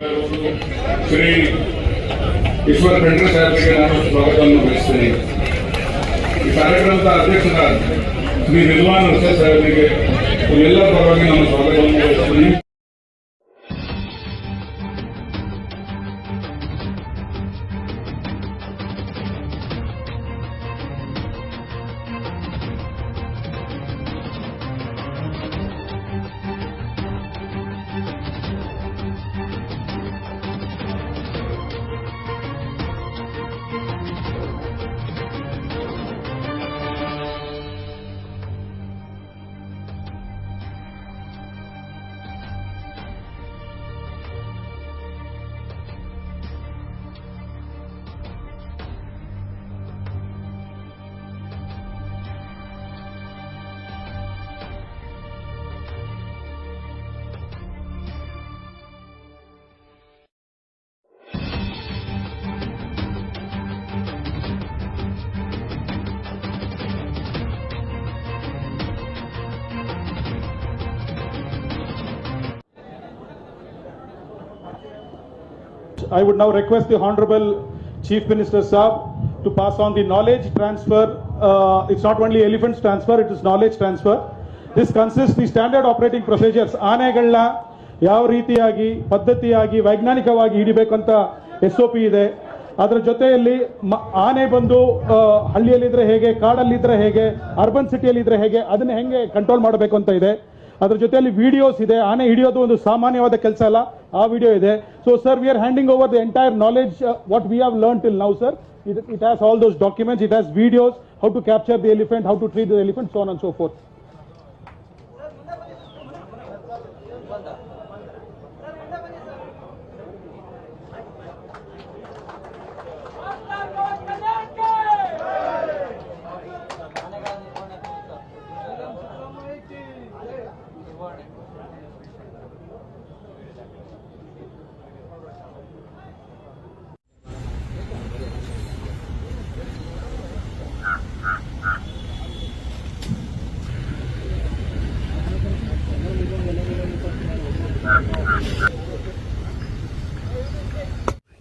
ಶ್ರೀ ಈಶ್ವರ ಖಂಡ್ರೆ ಸಾಹೇಬರಿಗೆ ನಾನು ಸ್ವಾಗತವನ್ನು ಬಯಸ್ತೇನೆ ಈ ಕಾರ್ಯಕ್ರಮದ ಅಧ್ಯಕ್ಷರಾದ ಶ್ರೀ ನಿರ್ವಾಣ ಹೊಸ ಸಾಹೇಬರಿಗೆ ಎಲ್ಲ ಪರವಾಗಿ ನಾನು ಸ್ವಾಗತವನ್ನು ಬಯಸ್ತೀನಿ I would now request the Honorable Chief Minister Saab to pass on the knowledge transfer. Uh, it's not only elephants transfer, it is knowledge transfer. This consists the standard operating procedures. ಆನೆಗಳನ್ನ ಯಾವ ರೀತಿಯಾಗಿ ಪದ್ಧತಿಯಾಗಿ ವೈಜ್ಞಾನಿಕವಾಗಿ ಹಿಡಿಬೇಕಂತ S O P ಇದೆ ಅದರ ಜೊತೆಯಲ್ಲಿ ಆನೆ ಬಂದು ಹಳ್ಳಿಯಲ್ಲಿದ್ರೆ ಹೇಗೆ ಕಾಡಲ್ಲಿದ್ರೆ ಹೇಗೆ ಅರ್ಬನ್ ಸಿಟಿಯಲ್ಲಿದ್ರೆ ಹೇಗೆ ಅದನ್ನ ಹೆಂಗೆ ಕಂಟ್ರೋಲ್ ಮಾಡಬೇಕು ಅಂತ ಇದೆ ಅದ್ರ ಜೊತೆಯಲ್ಲಿ ವಿಡಿಯೋಸ್ ಇದೆ. ಆನೆ ಹಿಡಿಯೋದು ಒಂದು ಸಾಮಾನ್ಯವಾದ ಕೆಲಸ ಅಲ್ಲ. ಆ ವಿಡಿಯೋ ಇದೆ. So sir we are handing over the entire knowledge what we have learn till now sir it has all those documents it has videos how to capture the elephant how to treat the elephant so on and so forth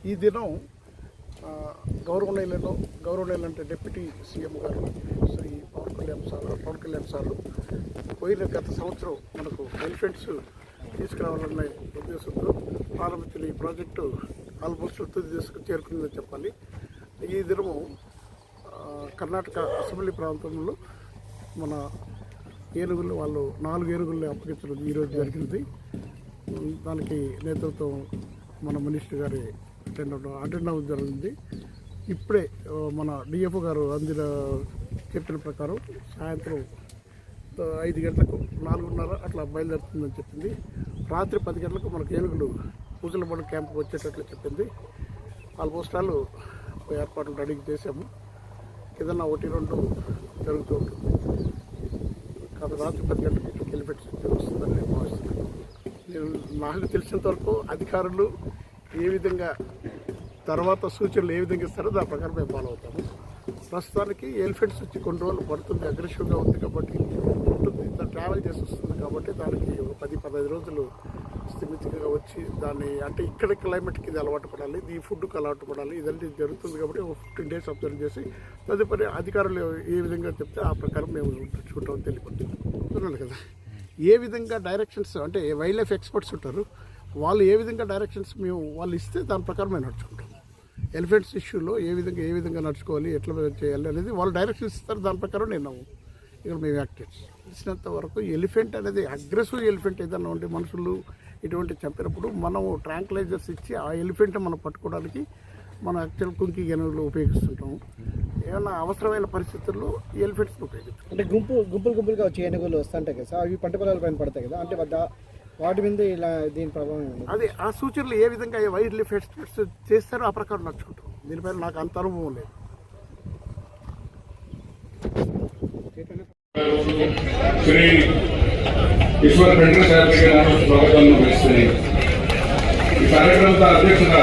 ఈ దినం ఆ, గౌరవనీయులను గౌరవనీయులు అంటే deputy CM గారు Shri Pawan Kalyan sir Pawan Kalyan sir పోయిన గత సంవత్సరం మనకు ఎలిఫెంట్స్ తీసుకురావాలనే ఉద్దేశంతో ప్రారంభించిన ఈ ప్రాజెక్టు ఆల్మోస్ట్ తుది దశకు చేరుకుందని చెప్పాలి. ఈ దినము కర్ణాటక అసెంబ్లీ ప్రాంతంలో మన ఏనుగులు వాళ్ళు నాలుగు ఏనుగుల్ని అప్పగించడం ఈరోజు జరిగింది. దానికి నేతృత్వం మన మినిస్టర్ గారి అటెండ్ అటెండ్ అవ్వడం జరిగింది. ఇప్పుడే మన డిఎఫ్ఓ గారు అందిన చెప్పిన ప్రకారం సాయంత్రం ఐదు గంటలకు నాలుగున్నర అట్లా బయలుదేరుతుందని చెప్పింది. రాత్రి పది గంటలకు మనకు ఏనుగులు పూజలబడి క్యాంప్కి వచ్చేటట్లు చెప్పింది. ఆల్మోస్ట్ ఆల్ ఏర్పాట్లు రెడీ చేసాము ఏదన్నా ఒకటి రెండు జరుగుతూ ఉంటుంది. కాబట్టి రాత్రి పది గంటలకు ఎలిఫెంట్స్ వస్తుందని నేను భావిస్తున్నాను. నేను నాకు తెలిసినంత వరకు అధికారులు ఏ విధంగా తర్వాత సూచనలు ఏ విధంగా ఇస్తారో దాని ప్రకారం మేము ఫాలో అవుతాము. ప్రస్తుతానికి ఎలిఫెంట్స్ వచ్చి కొన్ని రోజులు పడుతుంది అగ్రెసివ్గా ఉంది కాబట్టి ఉంటుంది. ట్రావెల్ చేసి వస్తుంది కాబట్టి దానికి ఒక పది పదహైదు రోజులు స్థిమితంగా వచ్చి దాన్ని అంటే ఇక్కడ క్లైమేట్కి ఇది అలవాటు పడాలి ఈ ఫుడ్కి అలవాటు పడాలి ఇదంటే జరుగుతుంది కాబట్టి ఒక ఫిఫ్టీన్ డేస్ అబ్జర్వ్ చేసి తదుపరి అధికారులు ఏ విధంగా చెప్తే ఆ ప్రకారం మేము చూడటం తెలియపడుతుంది. కదా. ఏ విధంగా డైరెక్షన్స్ అంటే వైల్డ్ లైఫ్ ఎక్స్పర్ట్స్ ఉంటారు వాళ్ళు ఏ విధంగా డైరెక్షన్స్ మేము వాళ్ళు ఇస్తే దాని ప్రకారం మేము నడుచుకుంటాం. ఎలిఫెంట్స్ ఇష్యూలో ఏ విధంగా ఏ విధంగా నడుచుకోవాలి ఎట్లా చేయాలి అనేది వాళ్ళు డైరెక్షన్స్ ఇస్తారు. దాని ప్రకారం నేను ఇక్కడ మేము యాక్ట్ తెలిసినంత వరకు ఎలిఫెంట్ అనేది అగ్రెసివ్ ఎలిఫెంట్ ఏదైనా ఉంటే మనుషులు ఇటువంటి చంపినప్పుడు మనం ట్రాంక్లైజర్స్ ఇచ్చి ఆ ఎలిఫెంట్ మనం పట్టుకోవడానికి మనం యాక్చువల్ కుంకి గనులు ఉపయోగిస్తుంటాము ఏమైనా అవసరమైన పరిస్థితుల్లో ఎలిఫెంట్స్ ఎలిఫెంట్స్ని ఉపయోగిస్తాం. అంటే గుంపు గుంపులు గుంపులుగా వచ్చి ఏనుగులు వస్తుంటాయి కదా సార్. అవి పంట పొలాల పైన పడతాయి కదా. అంటే వద్ద- వాటి మీద ఇలా దీని ప్రభావం ఉంది అదే ఆ సూచనలు ఏ విధంగా వైల్డ్ లైఫ్ ఎక్స్పర్ట్స్ చేస్తారో ఆ ప్రకారం నడుచుకుంటాం దీనిపైన నాకు అంత అనుభవం లేదు ಶ್ರೀ ಈಶ್ವರ ಖಂಡ್ರೆ ಸಾಹೇಬರಿಗೆ ನಾನು ಸ್ವಾಗತವನ್ನು ಬಯಸ್ತೇನೆ ಈ ಕಾರ್ಯಕ್ರಮದ ಅಧ್ಯಕ್ಷರ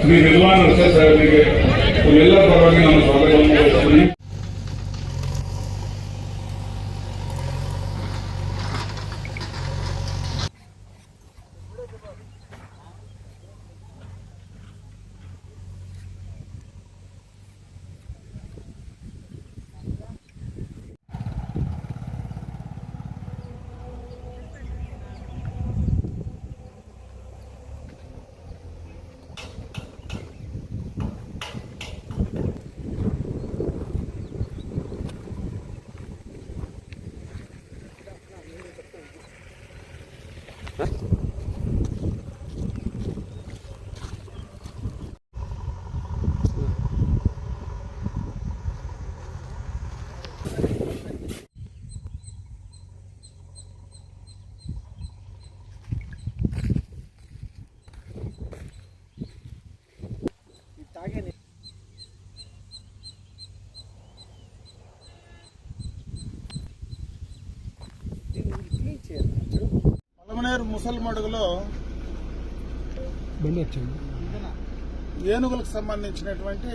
ಶ್ರೀ ನಿರ್ವಾಣ ಹೊಸ ಸಾಹೇಬರಿಗೆ ಎಲ್ಲ ಪರವಾಗಿ ನಾನು ಸ್ವಾಗತವನ್ನು ಬಯಸ್ತೀನಿ పలమనేరు ముసల్మడుగులో ఏనుగులకు సంబంధించినటువంటి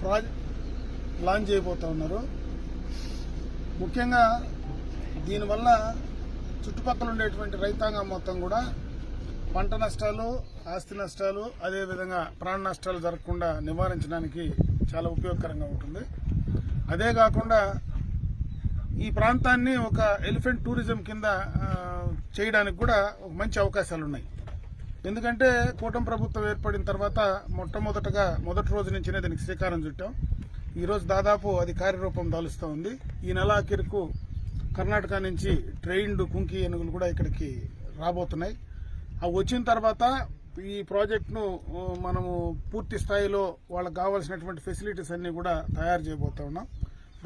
ప్రాజెక్ట్ లాంచ్ చేయబోతా ఉన్నారు. ముఖ్యంగా దీనివల్ల చుట్టుపక్కల ఉండేటువంటి రైతాంగం మొత్తం కూడా పంట నష్టాలు ఆస్తి నష్టాలు అదేవిధంగా ప్రాణ నష్టాలు జరగకుండా నివారించడానికి చాలా ఉపయోగకరంగా ఉంటుంది. అదే కాకుండా ఈ ప్రాంతాన్ని ఒక ఎలిఫెంట్ టూరిజం కింద చేయడానికి కూడా ఒక మంచి అవకాశాలు ఉన్నాయి ఎందుకంటే కూటమి ప్రభుత్వం ఏర్పడిన తర్వాత మొట్టమొదటగా మొదటి రోజు నుంచినే దీనికి శ్రీకారం చుట్టాం. ఈరోజు దాదాపు అది కార్యరూపం దాలుస్తూ ఉంది. ఈ నెలాఖరుకు కర్ణాటక నుంచి ట్రైన్డ్ కుంకి ఏనుగులు కూడా ఇక్కడికి రాబోతున్నాయి. అవి వచ్చిన తర్వాత ఈ ప్రాజెక్టును మనము పూర్తి స్థాయిలో వాళ్ళకి కావాల్సినటువంటి ఫెసిలిటీస్ అన్నీ కూడా తయారు చేయబోతా ఉన్నాం.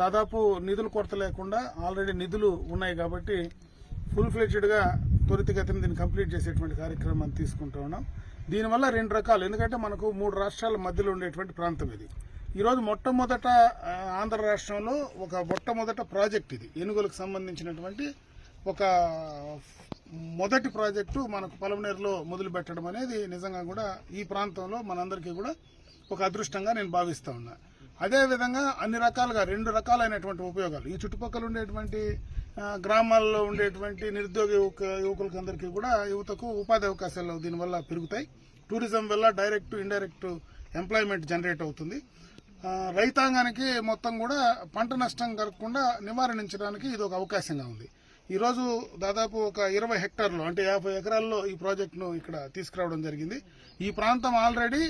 దాదాపు నిధులు కొరత లేకుండా ఆల్రెడీ నిధులు ఉన్నాయి కాబట్టి ఫుల్ ఫ్లెడ్జ్డ్గా త్వరితగతిన దీన్ని కంప్లీట్ చేసేటువంటి కార్యక్రమాన్ని తీసుకుంటూ ఉన్నాం. దీనివల్ల రెండు రకాలు. ఎందుకంటే మనకు మూడు రాష్ట్రాల మధ్యలో ఉండేటువంటి ప్రాంతం ఇది. ఈరోజు మొట్టమొదట ఆంధ్ర రాష్ట్రంలో ఒక మొట్టమొదట ప్రాజెక్ట్ ఇది. ఏనుగులకు సంబంధించినటువంటి ఒక మొదటి ప్రాజెక్టు మనకు పలమనేరులో మొదలు పెట్టడం అనేది నిజంగా కూడా ఈ ప్రాంతంలో మనందరికీ కూడా ఒక అదృష్టంగా నేను భావిస్తా ఉన్నా. అదే విధంగా అన్ని రకాలుగా రెండు రకాలైనటువంటి ఉపయోగాలు. ఈ చుట్టుపక్కల ఉండేటువంటి గ్రామాల్లో ఉండేటువంటి నిరుద్యోగ యువక యువకులకి అందరికీ కూడా యువతకు ఉపాధి అవకాశాలు దీనివల్ల పెరుగుతాయి. టూరిజం వల్ల డైరెక్ట్ ఇండైరెక్ట్ ఎంప్లాయ్మెంట్ జనరేట్ అవుతుంది. రైతాంగానికి మొత్తం కూడా పంట నష్టం కలగకుండా నివారించడానికి ఇది ఒక అవకాశంగా ఉంది. ఈరోజు దాదాపు ఒక ఇరవై హెక్టార్లు అంటే యాభై ఎకరాల్లో ఈ ప్రాజెక్టును ఇక్కడ తీసుకురావడం జరిగింది. ఈ ప్రాంతం ఆల్రెడీ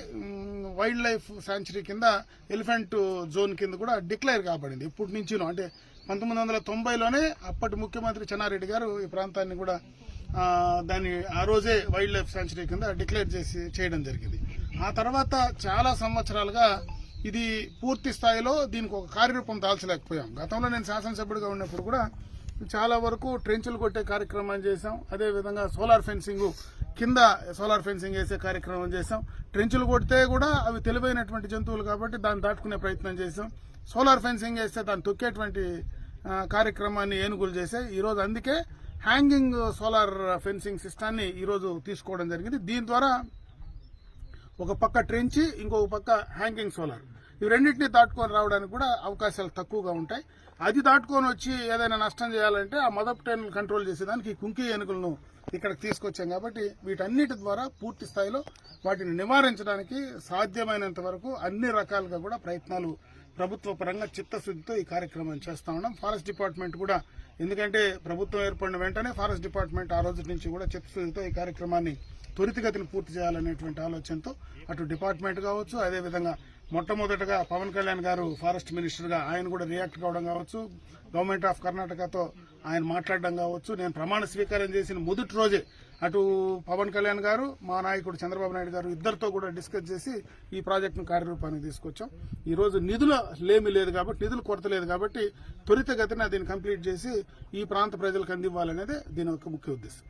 వైల్డ్ లైఫ్ శాంచురీ కింద ఎలిఫెంట్ జోన్ కింద కూడా డిక్లేర్ కాబడింది. ఇప్పటి నుంచినో అంటే పంతొమ్మిది వందల తొంభైలోనే అప్పటి ముఖ్యమంత్రి చెన్నారెడ్డి గారు ఈ ప్రాంతాన్ని కూడా దాన్ని ఆ రోజే వైల్డ్ లైఫ్ శాంచురీ కింద డిక్లేర్ చేసి చేయడం జరిగింది. ఆ తర్వాత చాలా సంవత్సరాలుగా ఇది పూర్తి స్థాయిలో దీనికి ఒక కార్యరూపం దాల్చలేకపోయాం. గతంలో నేను శాసనసభ్యుడిగా ఉన్నప్పుడు కూడా చాలా వరకు ట్రెంచులు కొట్టే కార్యక్రమం చేసాం అదే విధంగా సోలార్ ఫెన్సింగ్ కింద సోలార్ ఫెన్సింగ్ వేసే కార్యక్రమం చేసాం ట్రెంచులు కొడితే కూడా అవి తెలివైనటువంటి జంతువులు కాబట్టి దాన్ని దాటుకునే ప్రయత్నం చేసాం సోలార్ ఫెన్సింగ్ వేస్తే దాన్ని తొక్కేటువంటి కార్యక్రమాన్ని ఏనుగులు చేసే ఈరోజు అందుకే హ్యాంగింగ్ సోలార్ ఫెన్సింగ్ సిస్టాన్ని ఈరోజు తీసుకోవడం జరిగింది. దీని ద్వారా ఒక పక్క ట్రెంచి ఇంకొక పక్క హ్యాంగింగ్ సోలార్ ఇవి రెండింటిని దాటుకొని రావడానికి కూడా అవకాశాలు తక్కువగా ఉంటాయి. అది దాటుకొని వచ్చి ఏదైనా నష్టం చేయాలంటే ఆ మదప్ టెన్ కంట్రోల్ చేసేదానికి ఈ కుంకి ఏనుగులను ఇక్కడ తీసుకొచ్చాం కాబట్టి వీటన్నిటి ద్వారా పూర్తి స్థాయిలో వాటిని నివారించడానికి సాధ్యమైనంత వరకు అన్ని రకాలుగా కూడా ప్రయత్నాలు ప్రభుత్వ పరంగా చిత్తశుద్ధితో ఈ కార్యక్రమం చేస్తా ఉన్నాం. ఫారెస్ట్ డిపార్ట్మెంట్ కూడా ఎందుకంటే ప్రభుత్వం ఏర్పడిన వెంటనే ఫారెస్ట్ డిపార్ట్మెంట్ ఆ రోజు నుంచి కూడా చిత్తశుద్ధితో ఈ కార్యక్రమాన్ని త్వరితగతిని పూర్తి చేయాలనేటువంటి ఆలోచనతో అటు డిపార్ట్మెంట్ కావచ్చు అదేవిధంగా మొట్టమొదటగా పవన్ కళ్యాణ్ గారు ఫారెస్ట్ మినిస్టర్గా ఆయన కూడా రియాక్ట్ కావడం కావచ్చు. గవర్నమెంట్ ఆఫ్ కర్ణాటకతో ఆయన మాట్లాడడం కావచ్చు. నేను ప్రమాణ స్వీకారం చేసిన మొదటి రోజే అటు పవన్ కళ్యాణ్ గారు మా నాయకుడు చంద్రబాబు నాయుడు గారు ఇద్దరితో కూడా డిస్కస్ చేసి ఈ ప్రాజెక్టును కార్యరూపానికి తీసుకొచ్చాం. ఈ రోజు నిధుల లేమి లేదు కాబట్టి నిధులు కొరత లేదు కాబట్టి త్వరితగతిన దీన్ని కంప్లీట్ చేసి ఈ ప్రాంత ప్రజలకు అందివ్వాలనేది దీని యొక్క ముఖ్య ఉద్దేశం.